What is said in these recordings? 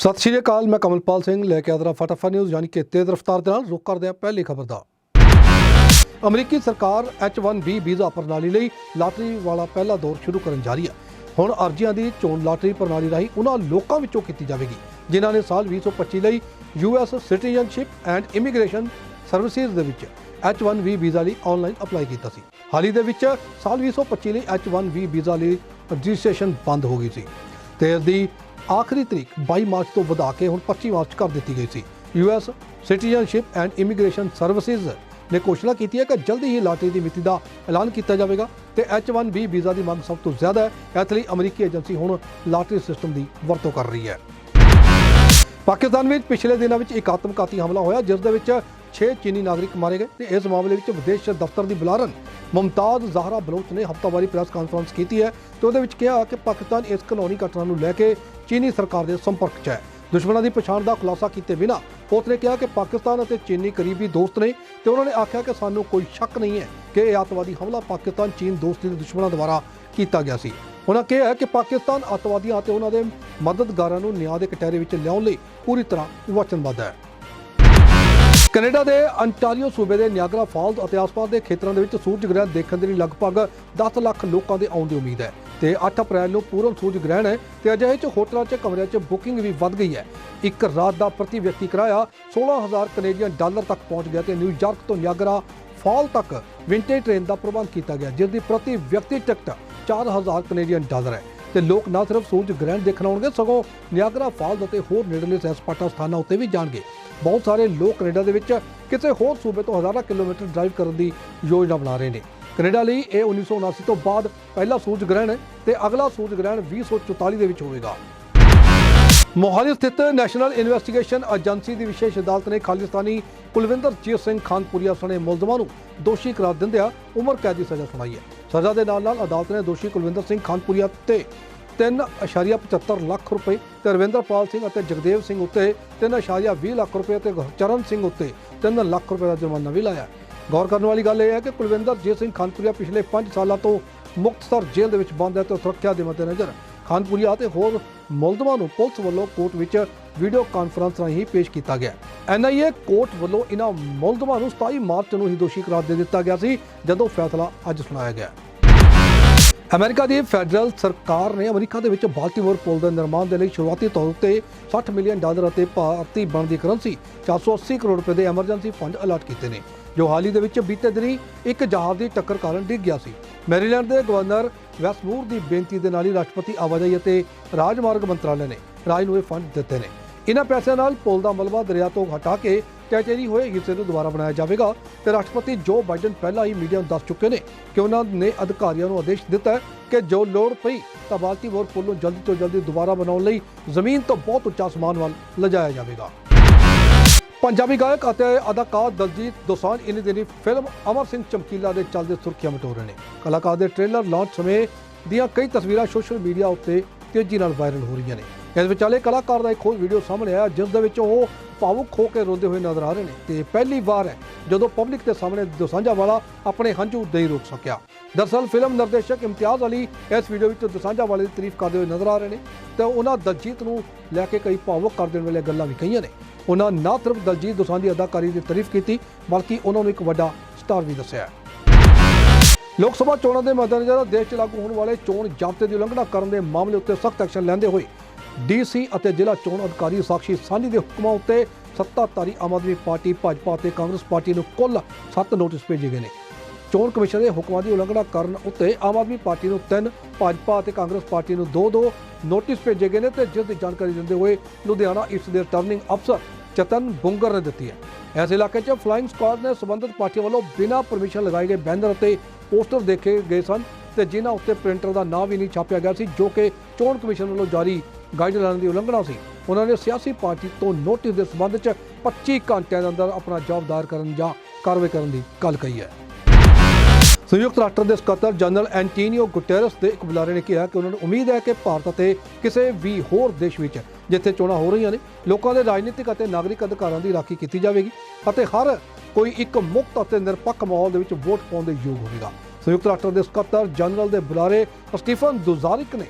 ਸਤਿ ਸ਼੍ਰੀ ਅਕਾਲ, ਮੈਂ ਕਮਲਪਾਲ ਸਿੰਘ, ਲੈ ਕੇ ਆਦਰਾ ਫਟਾਫਟ ਨਿਊਜ਼ ਯਾਨੀ ਕਿ ਤੇਜ਼ ਰਫ਼ਤਾਰ ਦੇ ਨਾਲ ਰੁਕ ਕਰਦੇ ਹਾਂ ਪਹਿਲੀ ਖਬਰ ਦਾ। ਅਮਰੀਕੀ ਸਰਕਾਰ H1B ਵੀਜ਼ਾ ਪ੍ਰਣਾਲੀ ਲਈ ਲਾਟਰੀ ਵਾਲਾ ਪਹਿਲਾ ਦੌਰ ਸ਼ੁਰੂ ਕਰਨ ਜਾ ਰਹੀ ਹੈ। ਹੁਣ ਅਰਜ਼ੀਆਂ ਦੀ ਚੋਣ ਲਾਟਰੀ ਪ੍ਰਣਾਲੀ ਰਾਹੀਂ ਉਹਨਾਂ ਲੋਕਾਂ ਵਿੱਚੋਂ ਕੀਤੀ ਜਾਵੇਗੀ, ਜਿਨ੍ਹਾਂ ਨੇ ਸਾਲ 2025 ਲਈ US citizenship and immigration services ਦੇ ਵਿੱਚ H1B ਵੀਜ਼ਾ ਲਈ ਆਨਲਾਈਨ ਅਪਲਾਈ ਕੀਤਾ ਸੀ। ਹਾਲ ਹੀ ਦੇ ਵਿੱਚ ਸਾਲ 2025 ਲਈ H1B ਵੀਜ਼ਾ ਲਈ ਰਜਿਸਟ੍ਰੇਸ਼ਨ ਬੰਦ ਹੋ ਗਈ ਸੀ। ਤੇ ਇਸ ਦੀ ਆਖਰੀ ਤਰੀਕ 22 ਮਾਰਚ ਤੋਂ ਵਧਾ ਕੇ ਹੁਣ 25 ਮਾਰਚ ਕਰ ਦਿੱਤੀ ਗਈ ਸੀ। US citizenship and immigration services ਨੇ ਘੋਸ਼ਣਾ ਕੀਤੀ ਹੈ ਕਿ ਜਲਦੀ ਹੀ ਲਾਟਰੀ ਦੀ ਮਿਤੀ ਦਾ ਐਲਾਨ ਕੀਤਾ ਜਾਵੇਗਾ ਤੇ H1B ਵੀਜ਼ਾ ਦੀ ਮੰਗ ਸਭ ਤੋਂ ਜ਼ਿਆਦਾ ਹੈ। ਇਸ ਲਈ ਅਮਰੀਕੀ ਏਜੰਸੀ ਹੁਣ ਲਾਟਰੀ ਸਿਸਟਮ ਦੀ ਵਰਤੋਂ ਕਰ ਰਹੀ ਹੈ। ਪਾਕਿਸਤਾਨ ਵਿੱਚ ਪਿਛਲੇ ਦਿਨਾਂ ਵਿੱਚ ਇੱਕ ਆਤਮਘਾਤੀ ਹਮਲਾ ਹੋਇਆ, ਜਿਸ ਦੇ ਵਿੱਚ 6 ਚੀਨੀ ਨਾਗਰਿਕ ਮਾਰੇ ਗਏ ਤੇ ਇਸ ਮਾਮਲੇ ਵਿੱਚ ਵਿਦੇਸ਼ ਦਫ਼ਤਰ ਦੀ ਬੁਲਾਰਨ ਮੁਮਤਾਜ਼ ਜ਼ਾਹਰਾ ਬਲੋਚ ਨੇ ਹਫਤਾਵਾਰੀ ਪ੍ਰੈਸ ਕਾਨਫਰੰਸ ਕੀਤੀ ਹੈ ਤੇ ਉਹਦੇ ਵਿੱਚ ਕਿਹਾ ਕਿ ਪਾਕਿਸਤਾਨ ਇਸ ਕਾਨੂੰਨੀ ਘਟਨਾ ਨੂੰ ਲੈ ਕੇ ਚੀਨੀ ਸਰਕਾਰ ਦੇ ਸੰਪਰਕ 'ਚ ਹੈ। ਦੁਸ਼ਮਣਾਂ ਦੀ ਪਛਾਣ ਦਾ ਖੁਲਾਸਾ ਕੀਤੇ ਬਿਨਾ ਉਸ ਨੇ ਕਿਹਾ ਕਿ ਪਾਕਿਸਤਾਨ ਅਤੇ ਚੀਨੀ ਕਰੀਬੀ ਦੋਸਤ ਨੇ ਤੇ ਉਹਨਾਂ ਨੇ ਆਖਿਆ ਕਿ ਸਾਨੂੰ ਕੋਈ ਸ਼ੱਕ ਨਹੀਂ ਹੈ ਕਿ ਇਹ ਅੱਤਵਾਦੀ ਹਮਲਾ ਪਾਕਿਸਤਾਨ ਚੀਨ ਦੋਸਤੀ ਦੇ ਦੁਸ਼ਮਣਾਂ ਦੁਆਰਾ ਕੀਤਾ ਗਿਆ ਸੀ। ਉਹਨਾਂ ਕਿਹਾ ਕਿ ਪਾਕਿਸਤਾਨ ਅੱਤਵਾਦੀਆਂ ਅਤੇ ਉਹਨਾਂ ਦੇ ਮਦਦਗਾਰਾਂ ਨੂੰ ਨਿਆਂ ਦੇ ਕਟਹਿਰੇ ਵਿੱਚ ਲਿਆਉਣ ਲਈ ਪੂਰੀ ਤਰ੍ਹਾਂ ਵਚਨਬੱਧ ਹੈ। ਕੈਨੇਡਾ ਦੇ ਅੰਟਾਰੀਓ ਸੂਬੇ ਦੇ ਨਿਆਗਰਾ ਫਾਲਸ ਅਤੇ ਆਸ-ਪਾਸ ਦੇ ਖੇਤਰਾਂ ਦੇ ਵਿੱਚ ਸੂਰਜ ਗ੍ਰਹਿਣ ਦੇਖਣ ਦੇ ਲਈ ਲਗਭਗ 10 ਲੱਖ ਲੋਕਾਂ ਦੇ ਆਉਣ ਦੀ ਉਮੀਦ ਹੈ। ਤੇ 8 ਅਪ੍ਰੈਲ ਨੂੰ ਪੂਰਬ ਸੂਰਜ ਗ੍ਰਹਿਣ ਹੈ ਤੇ ਅਜਿਹੇ ਚ ਹੋਟਲਾਂ 'ਚ ਕਮਰਿਆਂ 'ਚ ਬੁਕਿੰਗ ਵੀ ਵੱਧ ਗਈ ਹੈ। ਇੱਕ ਰਾਤ ਦਾ ਪ੍ਰਤੀ ਵਿਅਕਤੀ ਕਿਰਾਇਆ 16000 ਕੈਨੇਡੀਅਨ ਡਾਲਰ ਤੱਕ ਪਹੁੰਚ ਗਿਆ ਤੇ ਨਿਊਯਾਰਕ ਤੋਂ ਨਿਆਗਰਾ ਫਾਲ ਤੱਕ ਵਿੰਟੇਜ ਟ੍ਰੇਨ ਦਾ ਪ੍ਰਬੰਧ ਕੀਤਾ ਗਿਆ, ਜਿਸ ਦੀ ਪ੍ਰਤੀ ਵਿਅਕਤੀ ਟਿਕਟ 4000 ਕੈਨੇਡੀਅਨ ਡਾਲਰ ਹੈ। ਤੇ ਲੋਕ ਨਾ ਸਿਰਫ ਸੂਰਜ ਗ੍ਰਹਿਣ ਦੇਖਣ ਆਉਣਗੇ, ਸਗੋਂ ਨਿਆਗਰਾ ਫਾਲਸ ਅਤੇ ਹੋਰ ਨੇੜਲੇ ਸੈਰ-ਸਪਾਟਾ ਸਥਾਨਾਂ ਉੱਤੇ ਵੀ ਜਾਣਗੇ। ਬਹੁਤ ਸਾਰੇ ਲੋਕ ਕੈਨੇਡਾ ਦੇ ਵਿੱਚ ਕਿਸੇ ਹੋਰ ਸੂਬੇ ਤੋਂ ਹਜ਼ਾਰਾਂ ਕਿਲੋਮੀਟਰ ਡਰਾਈਵ ਕਰਨ ਦੀ ਯੋਜਨਾ ਬਣਾ ਰਹੇ ਨੇ। ਕੈਨੇਡਾ ਲਈ ਇਹ 1979 ਤੋਂ ਬਾਅਦ ਪਹਿਲਾ ਸੂਰਜ ਗ੍ਰਹਿਣ ਹੈ ਤੇ ਅਗਲਾ ਸੂਰਜ ਗ੍ਰਹਿਣ 2044 ਦੇ ਵਿੱਚ ਹੋਵੇਗਾ। ਮੋਹਾਲੀ ਸਥਿਤ ਨੈਸ਼ਨਲ ਇਨਵੈਸਟੀਗੇਸ਼ਨ ਏਜੰਸੀ ਦੀ ਵਿਸ਼ੇਸ਼ ਅਦਾਲਤ ਨੇ ਖਾਲਿਸਤਾਨੀ ਕੁਲਵਿੰਦਰ ਜੀਤ ਸਿੰਘ ਖਾਨਪੁਰੀਆ ਸਣੇ ਮੁਲਜ਼ਮਾਂ ਨੂੰ ਦੋਸ਼ੀ ਕਰਾਰ ਦਿੰਦਿਆਂ ਉਮਰ ਕੈਦ ਦੀ ਸਜ਼ਾ ਸੁਣਾਈ ਹੈ। ਸਜ਼ਾ ਦੇ ਨਾਲ ਨਾਲ ਅਦਾਲਤ ਨੇ ਦੋਸ਼ੀ ਕੁਲਵਿੰਦਰ ਸਿੰਘ ਖਾਨਪੁਰੀਆ ਤੇ 3.75 ਲੱਖ ਰੁਪਏ ਤੇ ਰਵਿੰਦਰਪਾਲ ਸਿੰਘ ਅਤੇ ਜਗਦੇਵ ਸਿੰਘ ਉੱਤੇ 3.20 ਲੱਖ ਰੁਪਏ ਤੇ ਚਰਨ ਸਿੰਘ ਉੱਤੇ 3 ਲੱਖ ਰੁਪਏ ਦਾ ਜੁਰਮਾਨਾ ਵੀ ਲਾਇਆ ਗੌਰ ਕਰਨ ਵਾਲੀ ਗੱਲ ਇਹ ਹੈ ਕਿ ਕੁਲਵਿੰਦਰ ਜੀਤ ਸਿੰਘ ਖਾਨਪੁਰੀਆ ਪਿਛਲੇ 5 ਸਾਲਾਂ ਤੋਂ ਮੁਕਤਸਰ ਜੇਲ੍ਹ ਦੇ ਵਿੱਚ ਬੰਦ ਹੈ ਤੇ ਸੁਰੱਖਿਆ ਦੇ ਮੱਦੇਨਜ਼ਰ ਖਾਨਪੁਰੀਆ ਅਤੇ ਹੋਰ ਮੁਲਜ਼ਮਾਂ ਨੂੰ ਪੁਲਿਸ ਵੱਲੋਂ ਕੋਰਟ ਵਿੱਚ ਵੀਡੀਓ ਕਾਨਫਰੰਸ ਰਾਹੀਂ ਪੇਸ਼ ਕੀਤਾ ਗਿਆ। ਐਨਆਈਏ ਕੋਰਟ ਵੱਲੋਂ ਇਹਨਾਂ ਮੁਲਜ਼ਮਾਂ ਨੂੰ 27 ਮਾਰਚ ਨੂੰ ਹੀ ਦੋਸ਼ੀ ਕਰਾਰ ਦੇ ਦਿੱਤਾ ਗਿਆ ਸੀ, ਜਦੋਂ ਫੈਸਲਾ ਅੱਜ ਸੁਣਾਇਆ ਗਿਆ। ਅਮਰੀਕਾ ਦੀ ਫੈਡਰਲ ਸਰਕਾਰ ਨੇ ਅਮਰੀਕਾ ਦੇ ਵਿੱਚ ਬਾਲਟਿਮੋਰ ਪੁਲ ਦੇ ਨਿਰਮਾਣ ਦੇ ਲਈ ਸ਼ੁਰੂਆਤੀ ਤੌਰ ਉੱਤੇ 60 ਮਿਲੀਅਨ ਡਾਲਰ ਅਤੇ ਭਾਰਤੀ ਬਣਦੀ ਕਰੰਸੀ 480 ਕਰੋੜ ਰੁਪਏ ਦੇ ਐਮਰਜੈਂਸੀ ਫੰਡ ਅਲਾਟ ਕੀਤੇ ਨੇ। ਜੋ ਹਾਲੀ ਦੇ ਵਿੱਚ ਬੀਤੇ ਦਿਨੀ ਇੱਕ ਜਹਾਜ਼ ਦੀ ਟੱਕਰ ਕਾਰਨ ਡਿੱਗ ਗਿਆ ਸੀ। ਮੈਰੀਲੈਂਡ ਦੇ ਗਵਰਨਰ ਵੈਸਮੂਰ ਦੀ ਬੇਨਤੀ ਦੇ ਨਾਲ ਹੀ ਰਾਸ਼ਟਰਪਤੀ ਆਵਾਜਾਈ ਅਤੇ ਰਾਜਮਾਰਗ ਮੰਤਰਾਲੇ ਨੇ ਰਾਜ ਨੂੰ ਇਹ ਫੰਡ ਦਿੱਤੇ ਨੇ। ਇਹਨਾਂ ਪੈਸਿਆਂ ਨਾਲ ਪੁਲ ਦਾ ਮਲਬਾ ਦਰਿਆ ਤੋਂ ਹਟਾ ਕੇ ਟੈਚੇਰੀ ਹੋਏ ਹਿੱਸੇ ਨੂੰ ਦੁਬਾਰਾ ਬਣਾਇਆ ਜਾਵੇਗਾ ਤੇ ਰਾਸ਼ਟਰਪਤੀ ਜੋ ਬਾਈਡਨ ਪਹਿਲਾਂ ਹੀ ਮੀਡੀਆ ਨੂੰ ਦੱਸ ਚੁੱਕੇ ਨੇ ਕਿ ਉਹਨਾਂ ਨੇ ਅਧਿਕਾਰੀਆਂ ਨੂੰ ਆਦੇਸ਼ ਦਿੱਤਾ ਕਿ ਜੋ ਲੋੜ ਪਈ ਤਾਂ ਬਾਲਟੀਮੋਰ ਪੁਲ ਨੂੰ ਜਲਦੀ ਤੋਂ ਜਲਦੀ ਦੁਬਾਰਾ ਬਣਾਉਣ ਲਈ ਜ਼ਮੀਨ ਤੋਂ ਬਹੁਤ ਉੱਚਾ ਅਸਮਾਨ ਵੱਲ ਲਿਜਾਇਆ ਜਾਵੇਗਾ। ਪੰਜਾਬੀ ਗਾਇਕ ਅਤੇ ਅਦਾਕਾਰ ਦਲਜੀਤ ਦੋਸਾਂਝ ਇਨੀ ਦਿਨੀ ਫਿਲਮ ਅਮਰ ਸਿੰਘ ਚਮਕੀਲਾ ਦੇ ਚੱਲਦੇ ਸੁਰਖੀਆਂ ਮਟੋ ਰਹੇ ਨੇ। ਕਲਾਕਾਰ ਦੇ ਟ੍ਰੇਲਰ ਲਾਂਚ ਸਮੇਂ ਦੀਆਂ ਕਈ ਤਸਵੀਰਾਂ ਸੋਸ਼ਲ ਮੀਡੀਆ ਉੱਤੇ ਤੇਜ਼ੀ ਨਾਲ ਵਾਇਰਲ ਹੋ ਰਹੀਆਂ ਨੇ। ਇਸ ਵਿਚਾਲੇ ਕਲਾਕਾਰ ਦਾ ਇੱਕ ਹੋਰ ਵੀਡੀਓ ਸਾਹਮਣੇ ਆਇਆ, ਜਿਸ ਦੇ ਵਿੱਚ ਉਹ ਭਾਵੁਕ ਹੋ ਕੇ ਰੋਂਦੇ ਹੋਏ ਨਜ਼ਰ ਆ ਰਹੇ ਨੇ ਤੇ ਪਹਿਲੀ ਵਾਰ ਹੈ ਜਦੋਂ ਪਬਲਿਕ ਦੇ ਸਾਹਮਣੇ ਦੋਸਾਂਝਾ ਵਾਲਾ ਆਪਣੇ ਹੰਝੂ ਨਹੀਂ ਰੋਕ ਸਕਿਆ। ਦਰਅਸਲ ਫਿਲਮ ਨਿਰਦੇਸ਼ਕ ਇਮਤਿਆਜ਼ ਅਲੀ ਇਸ ਵੀਡੀਓ ਵਿੱਚ ਦੋਸਾਂਝਾ ਵਾਲੇ ਦੀ ਤਾਰੀਫ ਕਰਦੇ ਹੋਏ ਨਜ਼ਰ ਆ ਰਹੇ ਨੇ ਤੇ ਉਹਨਾਂ ਦਲਜੀਤ ਨੂੰ ਲੈ ਕੇ ਕਈ ਭਾਵੁਕ ਕਰ ਦੇਣ ਵਾਲੀਆਂ ਗੱਲਾਂ ਵੀ ਕਹੀਆਂ ਨੇ। ਉਹਨਾਂ ਨਾ ਸਿਰਫ ਦਲਜੀਤ ਦੋਸਾਂਝ ਦੀ ਅਦਾਕਾਰੀ ਦੀ ਤਾਰੀਫ ਕੀਤੀ, ਬਲਕਿ ਉਹਨਾਂ ਨੂੰ ਇੱਕ ਵੱਡਾ ਸਟਾਰ ਵੀ ਦੱਸਿਆ ਲੋਕ ਸਭਾ ਚੋਣਾਂ ਦੇ ਮੱਦੇਨਜ਼ਰ ਦੇਸ਼ 'ਚ ਲਾਗੂ ਹੋਣ ਵਾਲੇ ਚੋਣ ਜ਼ਾਬਤੇ ਦੀ ਉਲੰਘਣਾ ਕਰਨ ਦੇ ਮਾਮਲੇ ਉੱਤੇ ਸਖਤ ਐਕਸ਼ਨ ਲੈਂਦੇ ਹੋਏ ਡੀਸੀ ਅਤੇ ਜ਼ਿਲ੍ਹਾ ਚੋਣ ਅਧਿਕਾਰੀ ਸਾਕਸ਼ੀ ਸਾਨੀ ਦੇ ਹੁਕਮਾਂ ਉੱਤੇ ਸੱਤਾਧਾਰੀ ਆਮ ਆਦਮੀ ਪਾਰਟੀ, ਭਾਜਪਾ ਅਤੇ ਕਾਂਗਰਸ ਪਾਰਟੀ ਨੂੰ ਕੁੱਲ 7 ਨੋਟਿਸ ਭੇਜੇ ਗਏ ਨੇ। ਚੋਣ ਕਮਿਸ਼ਨ ਦੇ ਹੁਕਮਾਂ ਦੀ ਉਲੰਘਣਾ ਕਰਨ ਉੱਤੇ ਆਮ ਆਦਮੀ ਪਾਰਟੀ ਨੂੰ 3 ਭਾਜਪਾ ਅਤੇ ਕਾਂਗਰਸ ਪਾਰਟੀ ਨੂੰ 2-2 ਨੋਟਿਸ ਭੇਜੇ ਗਏ ਨੇ ਤੇ ਜਿਸ ਦੀ ਜਾਣਕਾਰੀ ਦਿੰਦੇ ਹੋਏ ਲੁਧਿਆਣਾ ਇਸ ਦੇ ਰਿਟਰਨਿੰਗ ਅਫਸਰ ਚਤਨ ਬੁੰਗਰ ਨੇ ਦਿੱਤੀ ਹੈ। ਇਸ ਇਲਾਕੇ 'ਚ ਫਲਾਈਂਗ ਸਕੁਆਡ ਨੇ ਸੰਬੰਧਿਤ ਪਾਰਟੀਆਂ ਵੱਲੋਂ ਬਿਨਾਂ ਪਰਮਿਸ਼ਨ ਲਗਾਏ ਗਏ ਬੈਨਰ ਅਤੇ ਪੋਸਟਰ ਦੇਖੇ ਗਏ ਸਨ ਤੇ ਜਿਨ੍ਹਾਂ ਉੱਤੇ ਪ੍ਰਿੰਟਰ ਦਾ ਨਾਂ ਵੀ ਨਹੀਂ ਛਾਪਿਆ ਗਿਆ ਸੀ, ਜੋ ਕਿ ਚੋਣ ਕਮਿਸ਼ਨ ਵੱਲੋਂ ਜਾਰੀ ਗਾਈਡਲਾਈਨ ਦੀ ਉਲੰਘਣਾ ਸੀ। ਉਹਨਾਂ ਨੇ ਸਿਆਸੀ ਪਾਰਟੀ ਤੋਂ ਨੋਟਿਸ ਦੇ ਸੰਬੰਧ 'ਚ 25 ਘੰਟਿਆਂ ਦੇ ਅੰਦਰ ਆਪਣਾ ਜਵਾਬ ਦਾਇਰ ਕਰਨ ਜਾਂ ਕਾਰਵਾਈ ਕਰਨ ਦੀ ਗੱਲ ਕਹੀ ਹੈ। ਸੰਯੁਕਤ ਰਾਸ਼ਟਰ ਦੇ ਸਕੱਤਰ ਜਨਰਲ ਐਂਟੀਨੀਓ ਗੁਟੇਰਸ ਦੇ ਇੱਕ ਬੁਲਾਰੇ ਨੇ ਕਿਹਾ ਕਿ ਉਹਨਾਂ ਨੂੰ ਉਮੀਦ ਹੈ ਕਿ ਭਾਰਤ ਅਤੇ ਕਿਸੇ ਵੀ ਹੋਰ ਦੇਸ਼ ਵਿੱਚ ਜਿੱਥੇ ਚੋਣਾਂ ਹੋ ਰਹੀਆਂ ਨੇ, ਲੋਕਾਂ ਦੇ ਰਾਜਨੀਤਿਕ ਅਤੇ ਨਾਗਰਿਕ ਅਧਿਕਾਰਾਂ ਦੀ ਰਾਖੀ ਕੀਤੀ ਜਾਵੇਗੀ ਅਤੇ ਹਰ ਕੋਈ ਇੱਕ ਮੁਕਤ ਅਤੇ ਨਿਰਪੱਖ ਮਾਹੌਲ ਦੇ ਵਿੱਚ ਵੋਟ ਪਾਉਣ ਦੇ ਯੋਗ ਹੋਵੇਗਾ। ਸੰਯੁਕਤ ਰਾਸ਼ਟਰ ਦੇ ਸਕੱਤਰ ਜਨਰਲ ਦੇ ਬੁਲਾਰੇ ਸਟੀਫਨ ਦੁਜ਼ਾਰਿਕ ਨੇ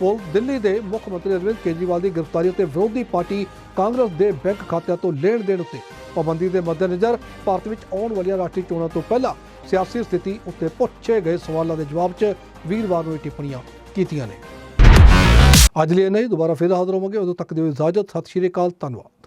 ਪੁਲ ਦਿੱਲੀ ਦੇ ਮੁੱਖ ਮੰਤਰੀ ਅਰਵਿੰਦ ਕੇਜਰੀਵਾਲ ਦੀ ਗ੍ਰਿਫਤਾਰੀ ਉੱਤੇ ਵਿਰੋਧੀ ਪਾਰਟੀ ਕਾਂਗਰਸ ਦੇ ਬੈਂਕ ਖਾਤਿਆਂ ਤੋਂ ਲੈਣ ਦੇਣ ਉੱਤੇ ਪਾਬੰਦੀ ਦੇ ਮੱਦੇਨਜ਼ਰ ਭਾਰਤ ਵਿੱਚ ਆਉਣ ਵਾਲੀਆਂ ਰਾਸ਼ਟਰੀ ਚੋਣਾਂ ਤੋਂ ਪਹਿਲਾਂ ਸਿਆਸੀ ਸਥਿਤੀ ਉੱਤੇ ਪੁੱਛੇ ਗਏ ਸਵਾਲਾਂ ਦੇ ਜਵਾਬ 'ਚ ਵੀਰਵਾਰ ਨੂੰ ਇਹ ਟਿੱਪਣੀਆਂ ਕੀਤੀਆਂ ਨੇ। ਅੱਜ ਲਈ ਨਹੀਂ ਦੁਬਾਰਾ ਫਿਰ ਹਾਜ਼ਰ ਹੋਵਾਂਗੇ। ਉਦੋਂ ਤੱਕ ਦਿਓ ਇਜਾਜ਼ਤ। ਸਤਿ ਸ਼੍ਰੀ ਅਕਾਲ। ਧੰਨਵਾਦ।